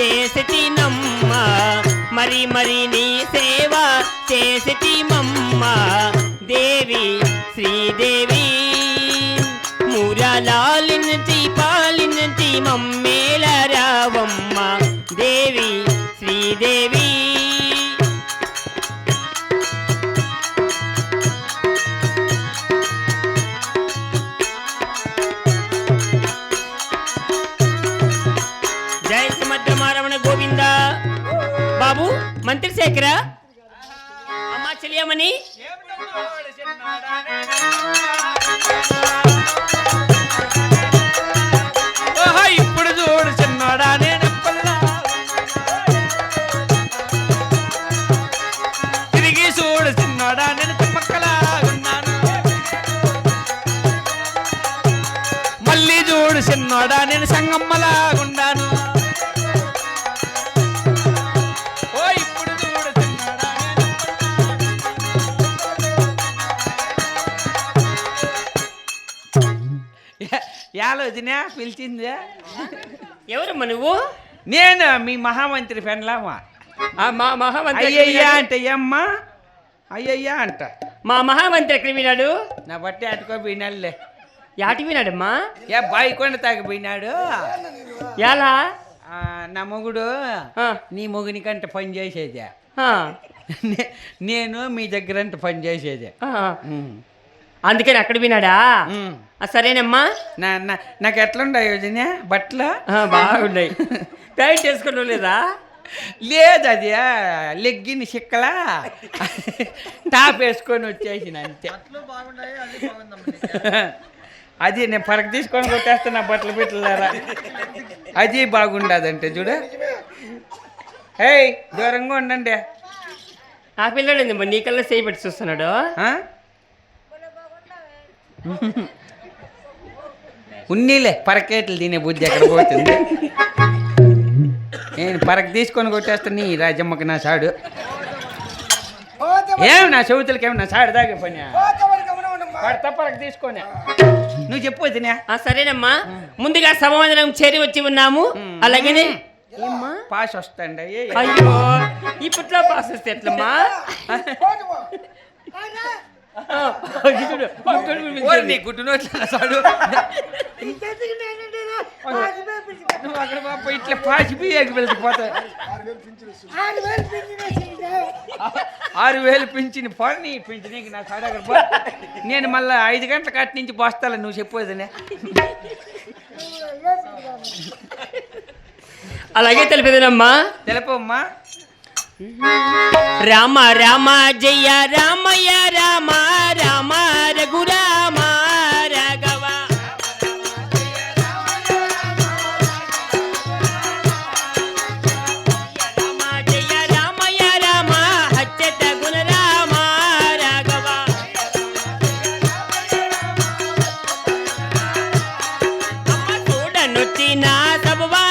చేసతి మరి మరి నీ సేవ చేసతి దేవి శ్రీదేవి మురలాలించి పాలించి మమ్మేల రావమ్మ మళ్ళీ చూడు చిన్నోడా నేను సంగమ్మలాగుండాను యాలో వదినా పిలిచిందే? ఎవరమ్మా నువ్వు? నేను మీ మహామంత్రి పెన్లామా. ఆ మా మహామంత్రి అయ్యయ్యా? అంటే ఏమ్మా? అయ్యయ్యా అంట. మా మహామంత్రి ఎక్కడ విన్నాడు నా బట్టి అటుకో పోయినాడులే. యాటి విన్నాడమ్మా ఏ బాయి కొండ తాగిపోయినాడు ఎలా ఆ, నా మొగుడు ఆ, నీ మొగుని కంటే పని చేసేదే. ఆ, నే- నేను మీ దగ్గర అంటే పని చేసేదే. ఆ. ఉమ్. అందుకని అక్కడ. ఆ, సరేనమ్మా. నాకు ఎట్లుండవు యోజన? బట్టలు? ఆ, బాగున్నాయి. ప్యాంట్ చేసుకోవడం లేదా? లేదు అది లెగ్గిన చిక్కలా. టాప్ వేసుకొని వచ్చేసిన అంతే. అది నేను పరకు తీసుకొని కొట్టేస్తా నా బట్టలు పెట్టలేరా అది బాగుండదంటే చూడు. ఏయ్ దూరంగా ఉండండి. ఆ పిల్లడు నీ కల్లా చేయి పెట్టి చూస్తున్నాడు? ఆ? ఉన్నీలే పరకేట్లు తినే బుద్ధి ఎక్కడ పోతుంది? నేను పరక తీసుకొని కొట్టేస్తా నీ రాజమ్మకి నా సాడు. ఏం నా చెవుతులకి ఏమి నా సాడు దాగే పని? పడతా పరక తీసుకొని. నువ్వు చెప్పు వదినా. సరేనమ్మా. ముందుగా సమాధానం చేరి వచ్చి ఉన్నాము. ఏమ్మా? పాస్ వస్తాండి. అయ్యో ఇప్పట్లో పాస్ వస్తే ఎట్లమ్మా? చూడు, నువ్వు అక్కడ పాప ఇట్లా వెళ్ళిపోతా ఆరు వేలు పింఛని పని పింఛనీకి నా కాడ అక్కడ పో. నేను మళ్ళీ ఐదు గంటల కాటి నుంచి పోస్తాను నువ్వు చెప్పేదినే. అలాగే తెలిపేదనమ్మా? తెలుపమ్మా రామ రామ జయ రామయ రామ రామ రఘురామ రాఘవ. రామ జయ రామయ రామ హచ్చట గుణ రామ రాఘవ అమ్మ చూడనొచ్చిన సభవా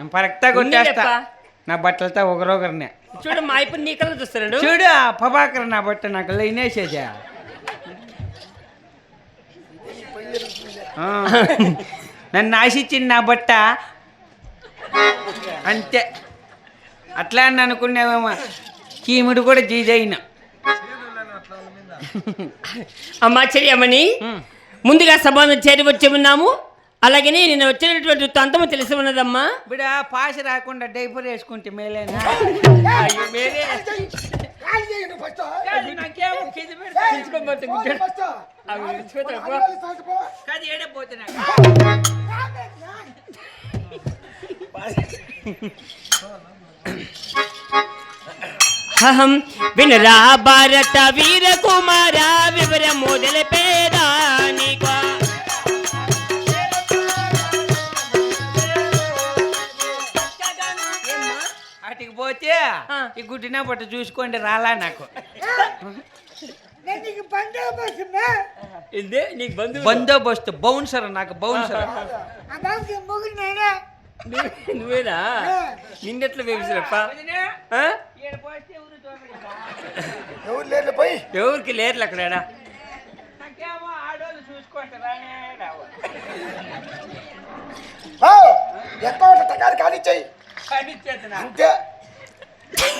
నేను పరక్తా కొట్టేస్తా. నా బట్టలతో ఒకరొకరినే. చూడు మా ఇప్పుడు నీ కళ్ళు చూస్తున్నాడు. చూడు ఆ నా బట్ట నాకు లైనేసేదా. నన్ను ఆశించింది నా బట్ట. అంతే. అట్లా అని అనుకునేవేమో కీముడు కూడా జీజైన అమ్మా చెయ్యమని ముందుగా సభను చేరి వచ్చి ఉన్నాము అలాగనే నేను వచ్చినటువంటి తంతము తెలిసి ఉన్నదమ్మా. ఇప్పుడు పాశ రాకుండా డైపర్ వేసుకుంటే మేలేనా. అహం వినరా భారత వీర కుమార వివర మొదల పేదానిక ఈ గుడ్డిన పట్టు చూసుకోండి రాలా నాకు. నీకు బందోబస్తు బౌన్సర్ నాకు బౌన్సర్. నువ్వేనా? నిన్నెట్లా పోయి? ఎవరికి లేర్లు అక్కడ ఎంత కానిచ్చాయి. అంతే.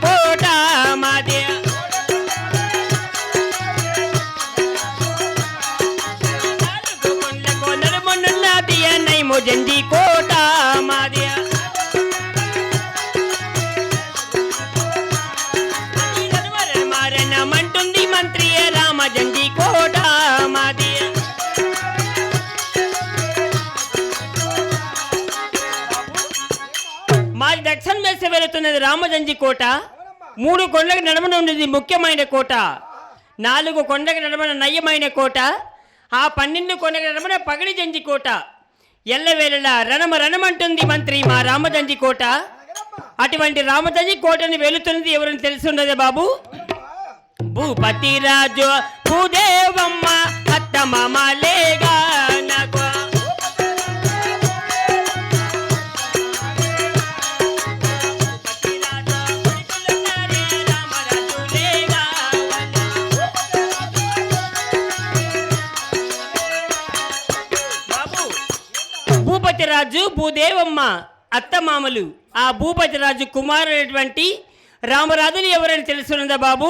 ముఖ్యమైన కోట మాది. నాలుగు కొండలకు నడుమునున్నది నైము జంజి ఉన్నది రామజంజి కోట మూడు కొండలకు నడమన ఉన్నది ముఖ్యమైన కోట నాలుగు కొండకు నడమన నయ్యమైన కోట ఆ పన్నెండు కొండకు నడమన పగడి జంజి కోట. ఎల్లవేళలా రణమ రణమంటుంది మంత్రి మా రామజంజి కోట. అటువంటి రామజంజి కోటని వెళుతున్నది ఎవరని తెలుసున్నదే బాబు? భూపతి రాజు భూదేవమ్మ అత్త మామలేగా నాకు భూదేవమ్మ అత్తమామలు ఆ భూపతి రాజు కుమారుడైనటువంటి రామరాజులు ఎవరని తెలుసున్నదా బాబు?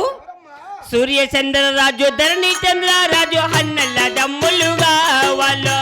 సూర్య చంద్ర రాజు ధరణి చంద్ర రాజు హన్నల్ల దమ్ములుగా వాళ్ళు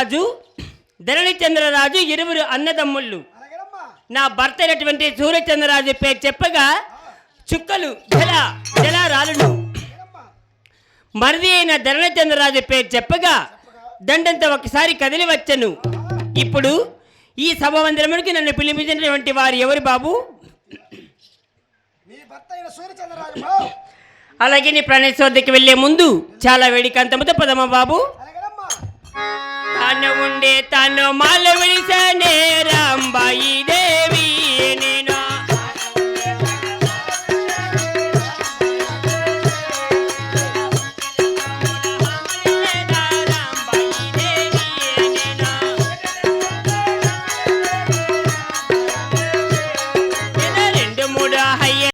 సూర్యచంద్రరాజు ధరణి చంద్రరాజు ఇరువురు అన్నదమ్ముళ్ళు. నా భర్త అయినటువంటి సూర్యచంద్రరాజు పేరు చెప్పగా చుక్కలు జల జల రాలును మరిది అయిన ధరణచంద్రరాజు పేరు చెప్పగా దండంత ఒకసారి కదిలి వచ్చను. ఇప్పుడు ఈ సభ మందిరమునికి నన్ను పిలిపించినటువంటి వారు ఎవరు బాబు? అలాగే నీ ప్రణేశ్ వద్దకు వెళ్ళే ముందు చాలా వేడికంతముతో పదమ బాబు? તાન ઉંડે તાન માલવડી છે ને રામબાઈ.